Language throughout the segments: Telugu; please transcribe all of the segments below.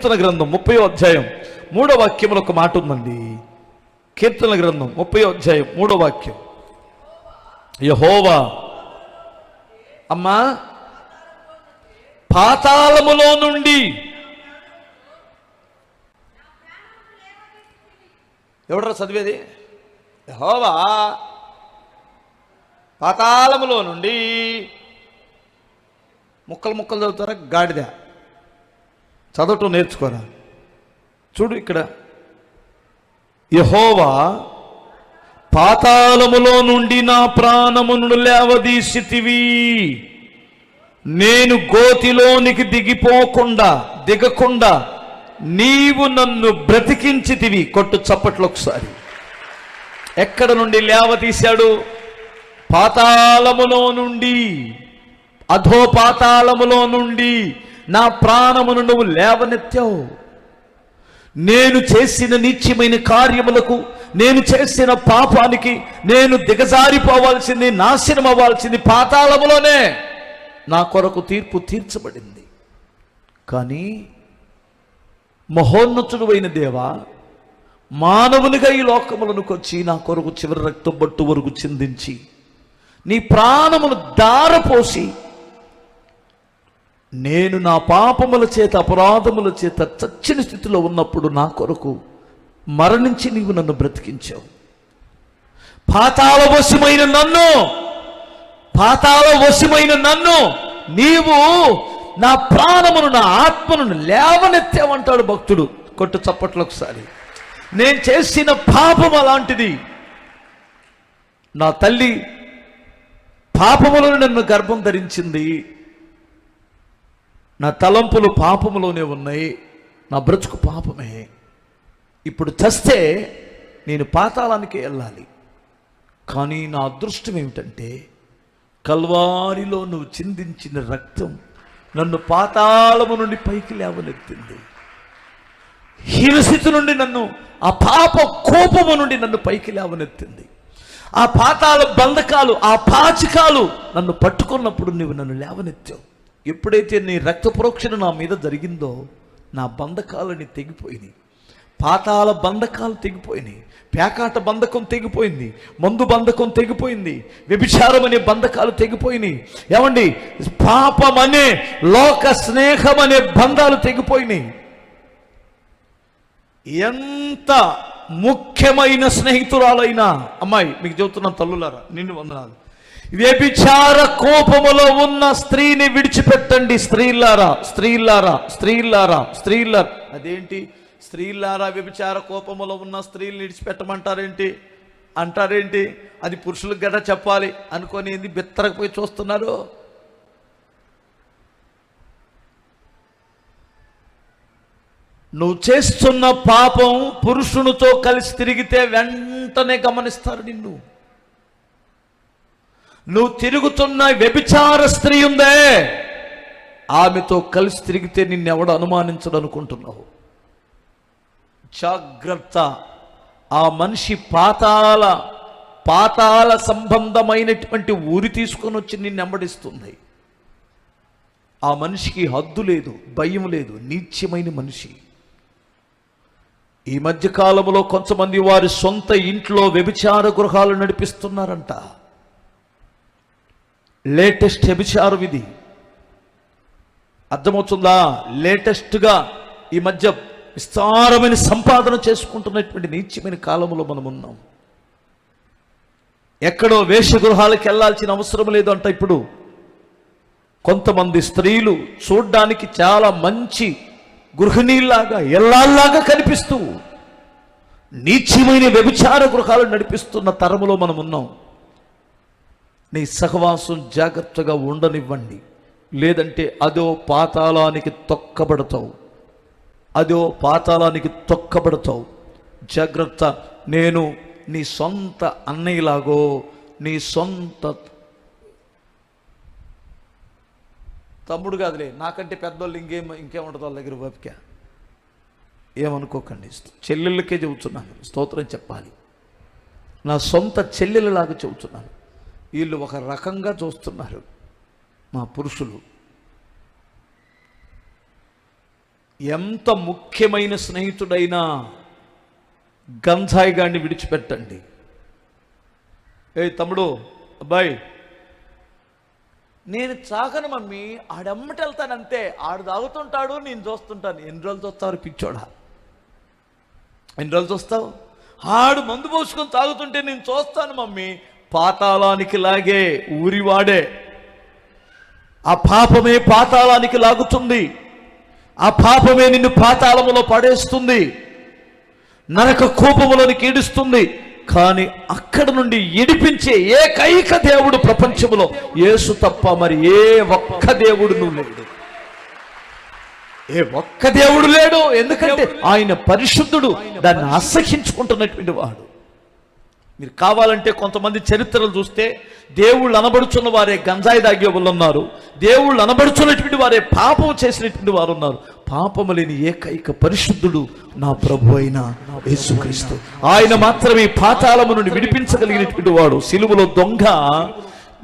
కీర్తన గ్రంథం ముప్పై అధ్యాయం మూడో వాక్యంలో ఒక మాట ఉందండి. కీర్తన గ్రంథం ముప్పై అధ్యాయం మూడో వాక్యం. యహోవా అమ్మా పాతాళములో నుండి ఎవడరా చదివేది? యహోవా పాతాళములో నుండి ముక్కలు ముక్కలు చదువుతారా? గాడిద. చదవటం నేర్చుకోరా. చూడు ఇక్కడ. యహోవా పాతాళములో నుండి నా ప్రాణమును లేవదీసితివి. నేను గోతిలోనికి దిగిపోకుండా దిగకుండా నీవు నన్ను బ్రతికించితివి. కొట్టు చప్పట్లు ఒకసారి. ఎక్కడ నుండి లేవదీశాడు? పాతాళములో నుండి అధో పాతాళములో నుండి నా ప్రాణమును నువ్వు లేవనెత్తావు. నేను చేసిన నీచ్యమైన కార్యములకు నేను చేసిన పాపానికి నేను దిగజారిపోవాల్సింది నాశనం అవ్వాల్సింది పాతాళములోనే నా కొరకు తీర్పు తీర్చబడింది. కానీ మహోన్నతుడువైన అయిన దేవా మానవునిగా ఈ లోకములనుకు వచ్చి నా కొరకు చివరి రక్తం బట్టు వరకు చిందించి నీ ప్రాణమును దారపోసి నేను నా పాపముల చేత అపరాధముల చేత చచ్చిన స్థితిలో ఉన్నప్పుడు నా కొరకు మరణించి నీవు నన్ను బ్రతికించావు. పాతాళ వశమైన నన్ను పాతాళ వశమైన నన్ను నీవు నా ప్రాణమును నా ఆత్మను లేవనెత్తావంటాడు భక్తుడు. కొట్టు చప్పట్లు ఒకసారి. నేను చేసిన పాపం అలాంటిది. నా తల్లి పాపములను నన్ను గర్భం ధరించింది. నా తలంపులు పాపములోనే ఉన్నాయి నా బ్రతుకు పాపమే. ఇప్పుడు చస్తే నేను పాతాళానికి వెళ్ళాలి. కానీ నా అదృష్టం ఏమిటంటే కల్వారిలో నువ్వు చిందించిన రక్తం నన్ను పాతాళము నుండి పైకి లేవనెత్తింది. హీనస్థితి నుండి నన్ను ఆ పాప కోపము నుండి నన్ను పైకి లేవనెత్తింది. ఆ పాతాల బంధకాలు ఆ పాచికాలు నన్ను పట్టుకున్నప్పుడు నువ్వు నన్ను లేవనెత్తావు. ఎప్పుడైతే నీ రక్త ప్రోక్షణ నా మీద జరిగిందో నా బంధకాలని తెగిపోయినాయి. పాతాల బంధకాలు తెగిపోయినాయి. పేకాట బంధకం తెగిపోయింది. మందు బంధకం తెగిపోయింది. వ్యభిచారం అనే బంధకాలు తెగిపోయినాయి. ఏమండి? పాపం అనే లోక స్నేహం అనే బంధాలు తెగిపోయినాయి. ఎంత ముఖ్యమైన స్నేహితురాలైనా అమ్మాయి మీకు చెబుతున్నాను తల్లులారా నిన్ను వందనాలు. వ్యభిచార కోపములో ఉన్న స్త్రీని విడిచిపెట్టండి. స్త్రీలారా స్త్రీలారా స్త్రీలారా స్త్రీలారా అదేంటి? స్త్రీలారా వ్యభిచార కోపములో ఉన్న స్త్రీని విడిచిపెట్టమంటారేంటి? అంటారేంటి? అది పురుషులకు గట చెప్పాలి. అనుకొని ఏంది? బిత్తరకపోయి చూస్తున్నారు. నువ్వు చేస్తున్న పాపం పురుషునితో కలిసి తిరిగితే వెంటనే గమనిస్తారు నిన్ను. నువ్వు తిరుగుతున్న వ్యభిచార స్త్రీ ఉందే. ఆమెతో కలిసి తిరిగితే నిన్నెవడు అనుమానించడు అనుకుంటున్నావు జాగ్రత్త. ఆ మనిషి పాతాల పాతాల సంబంధమైనటువంటి ఊరి తీసుకొని వచ్చి నిన్ను వెంబడిస్తుంది ఆ మనిషికి హద్దు లేదు భయం లేదు నీచ్యమైన మనిషి. ఈ మధ్య కాలంలో కొంతమంది వారి సొంత ఇంట్లో వ్యభిచార గృహాలు నడిపిస్తున్నారంట. లేటెస్ట్ వ్యభిచారం ఇది అర్థమవుతుందా? లేటెస్ట్గా ఈ మధ్య విస్తారమైన సంపాదన చేసుకుంటున్నటువంటి నీచమైన కాలంలో మనం ఉన్నాం. ఎక్కడో వేషగృహాలకు వెళ్ళాల్సిన అవసరం లేదు అంట ఇప్పుడు. కొంతమంది స్త్రీలు చూడ్డానికి చాలా మంచి గృహిణీలాగా ఎల్లాల్లాగా కనిపిస్తూ నీచమైన వ్యభిచార గృహాలు నడిపిస్తున్న తరములో మనం ఉన్నాం. నీ సహవాసం జాగ్రత్తగా ఉండనివ్వండి. లేదంటే అదో పాతాళానికి తొక్కబడతావు. అదో పాతాళానికి తొక్కబడతావు. జాగ్రత్త నేను నీ సొంత అన్నయ్యలాగో నీ సొంత తమ్ముడు కాదులే నాకంటే పెద్దోళ్ళు ఇంకేం ఇంకేముంటుంది వాళ్ళ దగ్గర ఓపిక. ఏమనుకోకండి చెల్లెళ్ళకే చెబుతున్నాను స్తోత్రం చెప్పాలి. నా సొంత చెల్లెలలాగా చెబుతున్నాను. వీళ్ళు ఒక రకంగా చూస్తున్నారు మా పురుషులు. ఎంత ముఖ్యమైన స్నేహితుడైనా గంజాయి గాడిని విడిచిపెట్టండి. ఏ తమ్ముడు అబ్బాయి నేను చాకను మమ్మీ ఆడమ్మటి వెళ్తానంతే ఆడు తాగుతుంటాడు నేను చూస్తుంటాను. ఎన్ని రోజులు చూస్తావు పిచ్చోడా? ఎన్ని రోజులు చూస్తావు? ఆడు మందు పోసుకొని తాగుతుంటే నేను చూస్తాను మమ్మీ. పాతాళానికి లాగే ఊరివాడే. ఆ పాపమే పాతాళానికి లాగుతుంది. ఆ పాపమే నిన్ను పాతాళములో పడేస్తుంది. నరక కోపములోనికి ఈడుస్తుంది. కానీ అక్కడ నుండి ఇడిపించే ఏకైక దేవుడు ప్రపంచములో యేసు తప్ప మరి ఏ ఒక్క దేవుడు నువ్వు లేడు. ఏ ఒక్క దేవుడు లేడు. ఎందుకంటే ఆయన పరిశుద్ధుడు. దాన్ని అసహించుకుంటున్నటువంటి వాడు. మీరు కావాలంటే కొంతమంది చరిత్రలు చూస్తే దేవుళ్ళు అనబడుచున్న వారే గంజాయి దాగే వాళ్ళు ఉన్నారు. దేవుళ్ళు అనబడుచున్నటువంటి వారే పాపం చేసినటువంటి వారు ఉన్నారు. పాపము లేని ఏకైక పరిశుద్ధుడు నా ప్రభు అయిన యేసుక్రీస్తు. ఆయన మాత్రమే పాతాళము నుండి విడిపించగలిగినటువంటి వాడు. సిలువలో దొంగ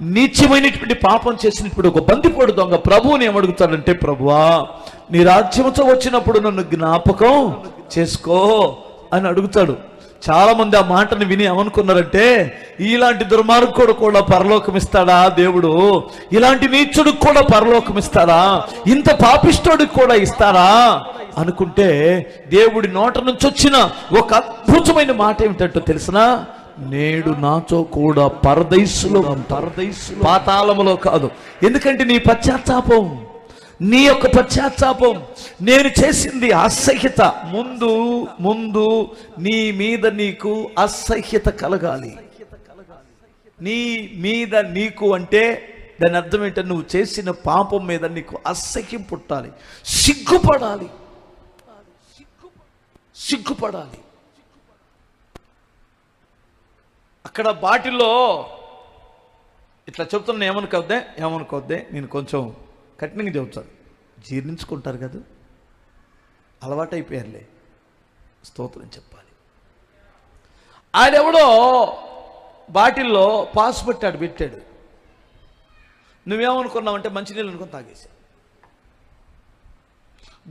నీచమైనటువంటి పాపం చేసినటువంటి ఒక బందిపోడు దొంగ ప్రభువుని ఏమడుగుతాడంటే ప్రభువా నీ రాజ్యముతో వచ్చినప్పుడు నన్ను జ్ఞాపకం చేసుకో అని అడుగుతాడు. చాలా మంది ఆ మాటను విని ఏమనుకున్నారంటే ఇలాంటి దుర్మార్గుడు కూడా పరలోకం ఇస్తాడా దేవుడు? ఇలాంటి నీచుడికి కూడా పరలోకం ఇస్తాడా ఇంత పాపిష్టోడికి కూడా ఇస్తారా అనుకుంటే దేవుడి నోట నుంచి వచ్చిన ఒక అద్భుతమైన మాట ఏమిటంటో తెలిసినా నేడు నాతో కూడా పరదైసులో పరదైసు పాతాళములో కాదు. ఎందుకంటే నీ పశ్చాత్తాపం నీ యొక్క పశ్చాత్తాపం నేను చేసింది అసహ్యత. ముందు ముందు నీ మీద నీకు అసహ్యత కలగాలి. నీ మీద నీకు అంటే దాని అర్థం ఏంటంటే నువ్వు చేసిన పాపం మీద నీకు అసహ్యం పుట్టాలి. సిగ్గుపడాలి. సిగ్గుపడాలి. అక్కడ బాటిల్లో ఇట్లా చెప్తున్నా ఏమనుకోద్దే? ఏమనుకోద్దే? నేను కొంచెం కఠినంగా చెబుతారు జీర్ణించుకుంటారు కదా. అలవాటైపోయారులే. స్తోత్రం చెప్పాలి. ఆడెవడో బాటిల్లో పాస్ పెట్టాడు పెట్టాడు. నువ్వేమనుకున్నావంటే మంచినీళ్ళు అనుకుని తాగేసా.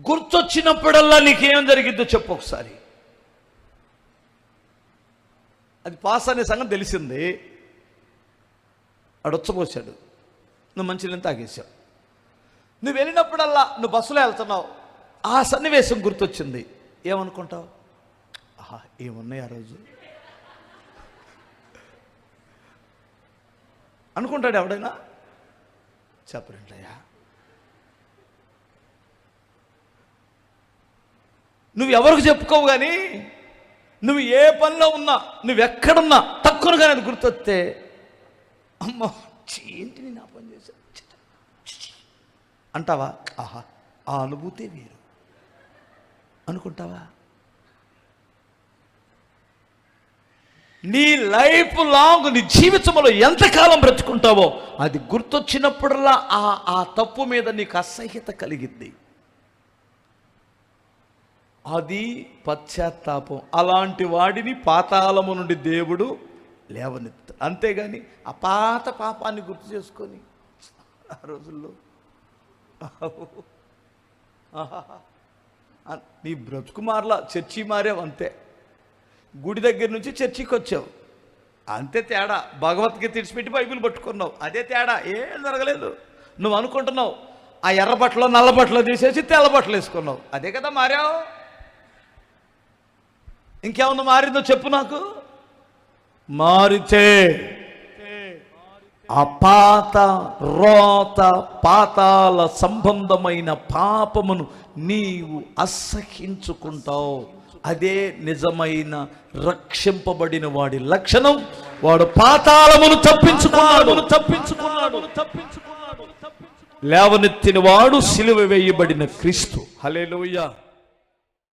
గుర్తొచ్చినప్పుడల్లా నీకేం జరిగిద్దో చెప్పు ఒకసారి. అది పాస్ అనే సంగతి తెలిసింది. అడొచ్చపోసాడు నువ్వు మంచినీళ్ళు తాగేశావు నువ్వు వెళ్ళినప్పుడల్లా నువ్వు బస్సులో వెళ్తున్నావు. ఆ సన్నివేశం గుర్తొచ్చింది. ఏమనుకుంటావు? ఆహా ఏమున్నాయి ఆ రోజు? అనుకుంటాడు ఎవడైనా? చెప్పరంటయ్యా నువ్వు ఎవరికి చెప్పుకోవు కానీ నువ్వు ఏ పనిలో ఉన్నా నువ్వు ఎక్కడున్నా తక్కువ కానీ అది గుర్తొస్తే అమ్మ ఛీ, ఏంటి నేను ఆ పని చేశాను అంటావా? ఆహా ఆ అనుభూతే వేరు. అనుకుంటావా? నీ లైఫ్ లాంగ్ నీ జీవితంలో ఎంతకాలం బ్రతుకుంటావో అది గుర్తొచ్చినప్పుడల్లా ఆ ఆ తప్పు మీద నీకు అసహ్యత కలిగింది. అది పశ్చాత్తాపం. అలాంటి వాడిని పాతాళము నుండి దేవుడు లేవనెత్తాడు అంతేగాని ఆ పాత పాపాన్ని గుర్తు చేసుకొని ఆ రోజుల్లో నీ బ్రతుకు మారలా చర్చి మారావు అంతే. గుడి దగ్గర నుంచి చర్చికి వచ్చావు. అంతే తేడా. భగవద్గీత తెడిచిపెట్టి బైబిల్ పట్టుకున్నావు. అదే తేడా. ఏం జరగలేదు. నువ్వు అనుకుంటున్నావు ఆ ఎర్ర బట్టలో నల్ల బట్టలు తీసేసి తెల్ల బట్టలు వేసుకున్నావు. అదే కదా మారావు. ఇంకేమన్నా మారిందో చెప్పు నాకు. మారితే అపాత రోత పాతాల సంబంధమైన పాపమును నీవు అసహించుకుంటావు. అదే నిజమైన రక్షింపబడిన వాడి లక్షణం. వాడు పాతాళమును తప్పించుకున్నాడు. తప్పించుకున్నాడు తప్పించుకున్నాడు. లేవనెత్తిన వాడు సిలువ వేయబడిన క్రీస్తు. హల్లెలూయా.